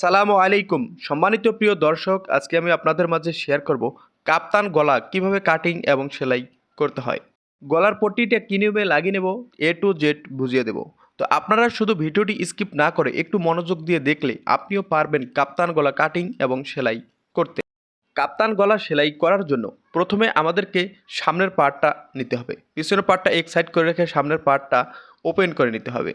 সালামু আলাইকুম। সম্মানিত প্রিয় দর্শক, আজকে আমি আপনাদের মাঝে শেয়ার করব কাপ্তান গলা কীভাবে কাটিং এবং সেলাই করতে হয়। গলার পট্টিটা কী লাগিয়ে নেব এ টু জেড বুঝিয়ে দেব। তো আপনারা শুধু ভিডিওটি স্কিপ না করে একটু মনোযোগ দিয়ে দেখলে আপনিও পারবেন কাপ্তান গলা কাটিং এবং সেলাই করতে। কাপ্তান গলা সেলাই করার জন্য প্রথমে আমাদেরকে সামনের পার্টটা নিতে হবে। পিছনের পার্টটা এক সাইড করে রেখে সামনের পার্টটা ওপেন করে নিতে হবে।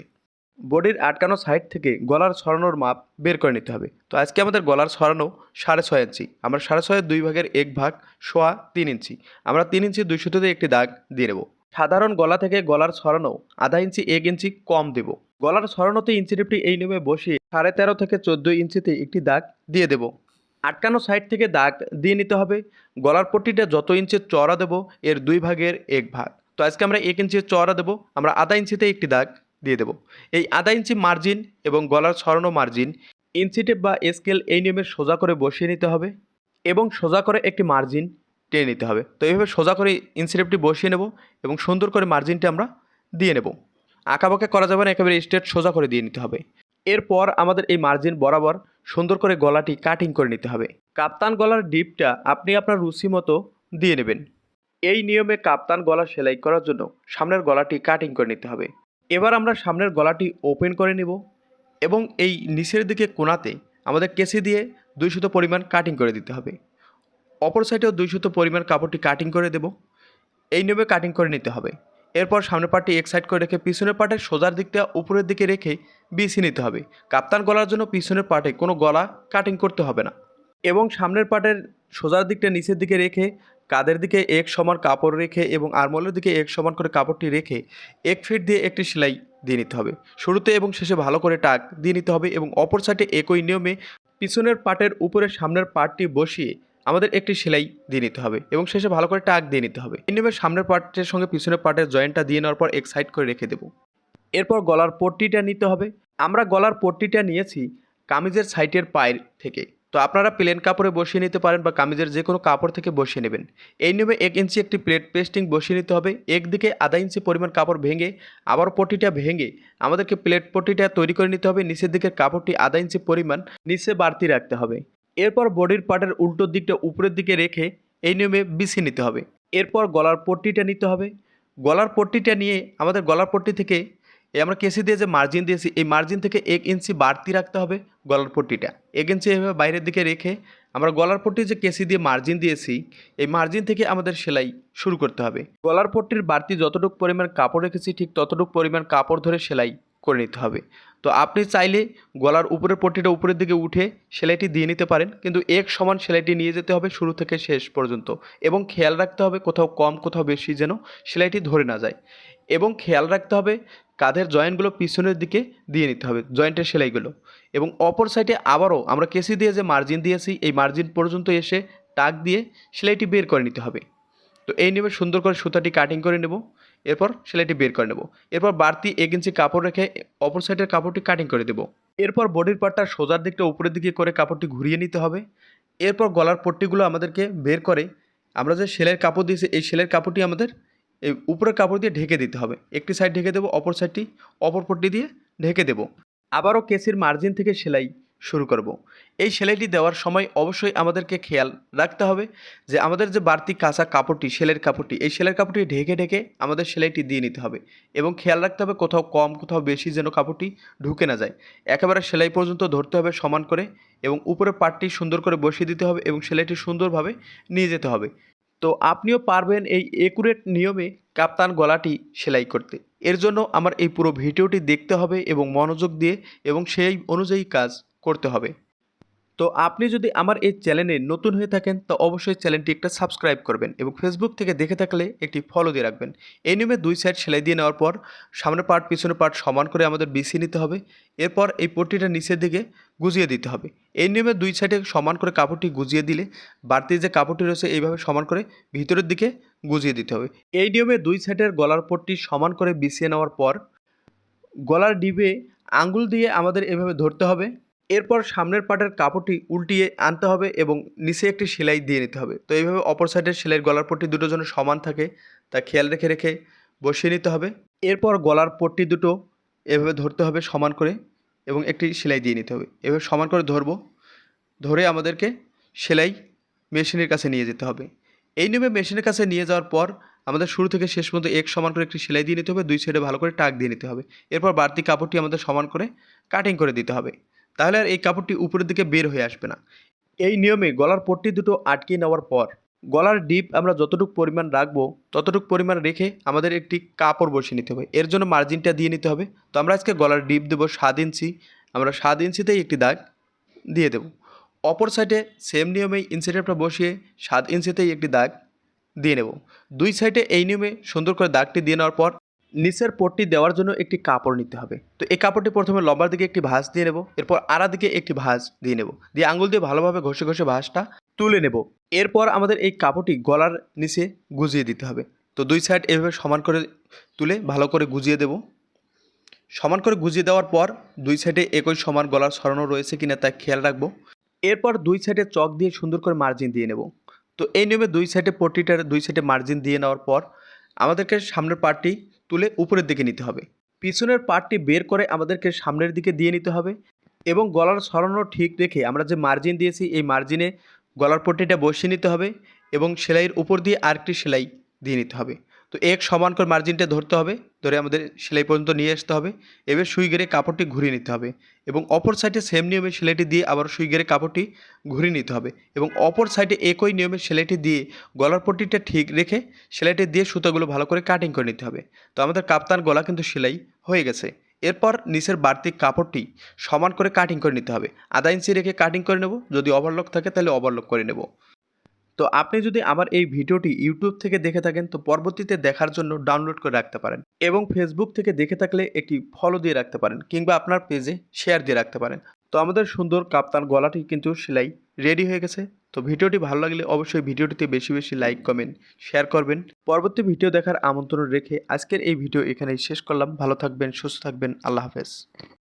বডির আটকানো সাইড থেকে গলার সরানোর মাপ বের করে নিতে হবে। তো আজকে আমাদের গলার সরানো সাড়ে ছয় ইঞ্চি। আমরা সাড়ে ছয়ের দুই ভাগের এক ভাগ সোয়া তিন ইঞ্চি। আমরা তিন ইঞ্চি দুই সুতোতে একটি দাগ দিয়ে নেব। সাধারণ গলা থেকে গলার সরানো আধা ইঞ্চি এক ইঞ্চি কম দেব। গলার সরানোতে ইঞ্চি টিপটি এই নিয়মে বসিয়ে সাড়ে তেরো থেকে চোদ্দ ইঞ্চিতে একটি দাগ দিয়ে দেব। আটকানো সাইড থেকে দাগ দিয়ে নিতে হবে। গলার পট্টিটা যত ইঞ্চি চড়া দেবো, এর দুই ভাগের এক ভাগ। তো আজকে আমরা এক ইঞ্চি চড়া দেবো। আমরা আধা ইঞ্চিতে একটি দাগ দিয়ে দেবো। এই আধা ইঞ্চি মার্জিন এবং গলার ছড়ানো মার্জিন টেপ বা স্কেল এই নিয়মে সোজা করে বসিয়ে নিতে হবে এবং সোজা করে একটি মার্জিন টেনে নিতে হবে। তো এইভাবে সোজা করে ইঞ্চি টেপটি বসিয়ে নেব এবং সুন্দর করে মার্জিনটি আমরা দিয়ে নেব। আঁকাবাঁকা করা যাবে না, একেবারে স্ট্রেট সোজা করে দিয়ে নিতে হবে। এরপর আমাদের এই মার্জিন বরাবর সুন্দর করে গলাটি কাটিং করে নিতে হবে। কাপ্তান গলার ডিপটা আপনি আপনার রুচি মতো দিয়ে নেবেন। এই নিয়মে কাপ্তান গলা সেলাই করার জন্য সামনের গলাটি কাটিং করে নিতে হবে। এবার আমরা সামনের গলাটি ওপেন করে নেব এবং এই নিচের দিকে কোনাতে আমাদের কেসি দিয়ে দুই সুতো পরিমাণ কাটিং করে দিতে হবে। অপর সাইডেও দুই সুতো পরিমাণ কাপড়টি কাটিং করে দেব। এই নিয়মে কাটিং করে নিতে হবে। এরপর সামনের পার্টটি এক সাইড করে রেখে পিছনের পার্টের সোজার দিকটা উপরের দিকে রেখে বিছিয়ে নিতে হবে। কাপ্তান গলার জন্য পিছনের পার্টে কোনো গলা কাটিং করতে হবে না। এবং সামনের পার্টের সোজার দিকটা নিচের দিকে রেখে কাদের দিকে এক সমান কাপড় রেখে এবং আরমলের দিকে এক সমান করে কাপড়টি রেখে এক ফিট দিয়ে একটি সেলাই দিয়ে নিতে হবে। শুরুতে এবং শেষে ভালো করে টাক দিয়ে নিতে হবে এবং অপর সাইডে একই নিয়মে পিছনের পাটের উপরে সামনের পাটটি বসিয়ে আমাদের একটি সেলাই দিয়ে নিতে হবে এবং শেষে ভালো করে টাক দিয়ে নিতে হবে। এই নিয়মে সামনের পার্টের সঙ্গে পিছনের পার্টের জয়েন্টটা দিয়ে নেওয়ার পর এক সাইড করে রেখে দেবো। এরপর গলার পট্টিটা নিতে হবে। আমরা গলার পট্টিটা নিয়েছি কামিজের সাইটের পায়ের থেকে। তো আপনারা প্লেন কাপড়ে বসিয়ে নিতে পারেন বা কামিজের যে কোনো কাপড় থেকে বসিয়ে নেবেন। এই নিয়মে এক ইঞ্চি একটি প্লেট পেস্টিং বসিয়ে নিতে হবে। একদিকে আধা ইঞ্চি পরিমাণ কাপড় ভেঙে, আবার পট্টিটা ভেঙে আমাদেরকে প্লেট পটিটা তৈরি করে নিতে হবে। নিচের দিকের কাপড়টি আধা ইঞ্চি পরিমাণ নিচে বাড়তি রাখতে হবে। এরপর বডির পার্টের উল্টোর দিকটা উপরের দিকে রেখে এই নিয়মে বিছিয়ে নিতে হবে। এরপর গলার পট্টিটা নিতে হবে। গলার পট্টিটা নিয়ে আমাদের গলার পট্টি থেকে আমরা কেসি দিয়ে যে মার্জিন দিয়েছি, এই মার্জিন থেকে এক ইঞ্চি বাড়তি রাখতে হবে। গলার পট্টিটা। এগেন্সি এভাবে বাইরের দিকে রেখে আমরা গলার পট্টি যে কেসি দিয়ে মার্জিন দিয়েছি, এই মার্জিন থেকে আমাদের সেলাই শুরু করতে হবে। গলার পট্টির বাড়তি যতটুকু পরিমাণ কাপড় রেখেছি, ঠিক ততটুকু পরিমাণ কাপড় ধরে সেলাই করে নিতে হবে। তো আপনি চাইলে গলার উপরের পট্টিটা উপরের দিকে উঠে সেলাইটি দিয়ে নিতে পারেন, কিন্তু এক সমান সেলাইটি নিয়ে যেতে হবে শুরু থেকে শেষ পর্যন্ত। এবং খেয়াল রাখতে হবে কোথাও কম, কোথাও বেশি যেন সেলাইটি ধরে না যায়। এবং খেয়াল রাখতে হবে কাঁধের জয়েন্টগুলো পিছনের দিকে দিয়ে নিতে হবে, জয়েন্টের সেলাইগুলো। এবং অপর সাইডে আবারও আমরা কেসি দিয়ে যে মার্জিন দিয়েছি, এই মার্জিন পর্যন্ত এসে টাক দিয়ে সেলাইটি বের করে নিতে হবে। তো এই নিয়মে সুন্দর করে সুতাটি কাটিং করে নেব। এরপর সেলাইটি বের করে নেব। এরপর বাড়তি এক ইঞ্চি কাপড় রেখে অপর সাইডের কাপড়টি কাটিং করে দেব। এরপর বডির পার্টটার সোজার দিকটা উপরের দিকে করে কাপড়টি ঘুরিয়ে নিতে হবে। এরপর গলার পট্টিগুলো আমাদেরকে বের করে আমরা যে সেলাইয়ের কাপড় দিয়েছি, এই সেলাইয়ের কাপড়টি আমাদের এই উপরের কাপড় দিয়ে ঢেকে দিতে হবে। একটি সাইড ঢেকে দেবো, অপর সাইডটি অপর পট্টি দিয়ে ঢেকে দেবো। আবারও কেসির মার্জিন থেকে সেলাই শুরু করব। এই সেলাইটি দেওয়ার সময় অবশ্যই আমাদেরকে খেয়াল রাখতে হবে যে আমাদের যে বাড়তি কাঁচা কাপড়টি, সেলের কাপড়টি, এই সেলের কাপড়টি ঢেকে ঢেকে আমাদের সেলাইটি দিয়ে নিতে হবে এবং খেয়াল রাখতে হবে কোথাও কম, কোথাও বেশি যেন কাপড়টি ঢুকে না যায়। একেবারে সেলাই পর্যন্ত ধরতে হবে সমান করে এবং উপরে পাটটি সুন্দর করে বসিয়ে দিতে হবে এবং সেলাইটি সুন্দরভাবে নিয়ে যেতে হবে। তো আপনিও পারবেন এই একুরেট নিয়মে কাপ্তান গলাটি সেলাই করতে। এর জন্য আমার এই পুরো ভিডিওটি দেখতে হবে এবং মনোযোগ দিয়ে এবং সেই অনুযায়ী কাজ করতে হবে। তো আপনি যদি আমার এই চ্যানেলে নতুন হয়ে থাকেন, তো অবশ্যই চ্যানেলটি একটা সাবস্ক্রাইব করবেন এবং ফেসবুক থেকে দেখে থাকলে একটি ফলো দিয়ে রাখবেন। এই নিয়মে দুই সাইড সেলাই দিয়ে নেওয়ার পর সামনের পার্ট পিছনের পার্ট সমান করে আমাদের বিছিয়ে নিতে হবে। এরপর এই পট্টিটা নিচের দিকে গুজিয়ে দিতে হবে। এই নিয়মে দুই সাইডে সমান করে কাপড়টি গুজিয়ে দিলে বাড়তি যে কাপড়টি রয়েছে, এইভাবে সমান করে ভিতরের দিকে গুজিয়ে দিতে হবে। এই নিয়মে দুই সাইডের গলার পট্টি সমান করে বিছিয়ে নেওয়ার পর গলার ডিবে আঙ্গুল দিয়ে আমাদের এভাবে ধরতে হবে। এরপর সামনের পাটের কাপড়টি উল্টিয়ে আনতে হবে এবং নিচে একটি সেলাই দিয়ে নিতে হবে। তো এইভাবে অপর সাইডের সেলাইয়ের গলার পট্টি দুটো যেন সমান থাকে, তা খেয়াল রেখে রেখে বসিয়ে নিতে হবে। এরপর গলার পট্টি দুটো এভাবে ধরতে হবে সমান করে এবং একটি সেলাই দিয়ে নিতে হবে। এভাবে সমান করে ধরবো, ধরে আমাদেরকে সেলাই মেশিনের কাছে নিয়ে যেতে হবে। এই নিয়মে মেশিনের কাছে নিয়ে যাওয়ার পর আমাদের শুরু থেকে শেষ পর্যন্ত এক সমান করে একটি সেলাই দিয়ে নিতে হবে, দুই সাইডে ভালো করে টাক দিয়ে নিতে হবে। এরপর বাড়তি কাপড়টি আমাদের সমান করে কাটিং করে দিতে হবে। তাহলে আর এই কাপড়টি উপরের দিকে বের হয়ে আসবে না। এই নিয়মে গলার পট্টি দুটো আটকে নেওয়ার পর গলার ডিপ আমরা যতটুকু পরিমাণ রাখব, ততটুকু পরিমাণ রেখে আমাদের একটি কাপড় বসিয়ে নিতে হবে। এর জন্য মার্জিনটা দিয়ে নিতে হবে। তো আমরা আজকে গলার ডিপ দেবো সাত ইঞ্চি। আমরা সাত ইঞ্চিতেই একটি দাগ দিয়ে দেবো। অপর সাইডে সেম নিয়মেই ইঞ্চিটেপটা বসিয়ে সাত ইঞ্চিতেই একটি দাগ দিয়ে নেব। দুই সাইডে এই নিয়মে সুন্দর করে দাগটি দিয়ে নেওয়ার পর নিচের পট্টি দেওয়ার জন্য একটি কাপড় নিতে হবে। তো এই কাপড়টি প্রথমে লম্বার দিকে একটি ভাঁজ দিয়ে নেব, এরপর আড়া দিকে একটি ভাঁজ দিয়ে নেব। দিয়ে আঙুল দিয়ে ভালোভাবে ঘষে ঘষে ভাঁজটা তুলে নেব। এরপর আমাদের এই কাপড়টি গলার নিচে গুজিয়ে দিতে হবে। তো দুই সাইড এভাবে সমান করে তুলে ভালো করে গুজিয়ে দেব। সমান করে গুজিয়ে দেওয়ার পর দুই সাইডে একই সমান গলার সরানো রয়েছে কিনা তা খেয়াল রাখব। এরপর দুই সাইডে চক দিয়ে সুন্দর করে মার্জিন দিয়ে নেব। তো এই নিয়মে দুই সাইডে পট্টিটার দুই সাইডে মার্জিন দিয়ে নেওয়ার পর আমাদেরকে সামনের পার্টটি তুলে উপরের দিকে নিতে হবে। পিছনের পার্টটি বের করে আমাদেরকে সামনের দিকে দিয়ে নিতে হবে এবং গলার সরানো ঠিক রেখে আমরা যে মার্জিন দিয়েছি, এই মার্জিনে গলার পট্টিটা বসিয়ে নিতে হবে এবং সেলাইয়ের উপর দিয়ে আরেকটি সেলাই দিয়ে নিতে হবে। তো এক সমান করে মার্জিনটা ধরতে হবে, ধরে আমাদের সেলাই পর্যন্ত নিয়ে আসতে হবে, এবার সুই গেড়ে কাপড়টি ঘুরিয়ে নিতে হবে এবং অপর সাইডে সেম নিয়মে সেলাইটি দিয়ে আবার সুই গেড়ে কাপড়টি ঘুরিয়ে নিতে হবে এবং অপর সাইডে একই নিয়মে সেলাইটি দিয়ে গলার পট্টিটা ঠিক রেখে সেলাইটি দিয়ে সুতাগুলো ভালো করে কাটিং করে নিতে হবে। তো আমাদের কাপ্তান গলা কিন্তু সেলাই হয়ে গেছে। এরপর নিচের বাড়তি কাপড়টি সমান করে কাটিং করে নিতে হবে। আধা ইঞ্চি রেখে কাটিং করে নেব, যদি ওভারলক থাকে তাহলে ওভারলক করে নেব। তো আপনি যদি আমার এই ভিডিওটি ইউটিউব থেকে দেখে থাকেন, তো পরবর্তীতে দেখার জন্য ডাউনলোড করে রাখতে পারেন এবং ফেসবুক থেকে দেখে থাকলে একটি ফলো দিয়ে রাখতে পারেন কিংবা আপনার পেজে শেয়ার দিয়ে রাখতে পারেন। তো আমাদের সুন্দর কাপ্তান গলাটি কিন্তু সেলাই রেডি হয়ে গেছে। তো ভিডিওটি ভালো লাগলে অবশ্যই ভিডিওটিতে বেশি বেশি লাইক কমেন্ট শেয়ার করবেন। পরবর্তী ভিডিও দেখার আমন্ত্রণ রেখে আজকের এই ভিডিও এখানেই শেষ করলাম। ভালো থাকবেন, সুস্থ থাকবেন। আল্লাহ হাফেজ।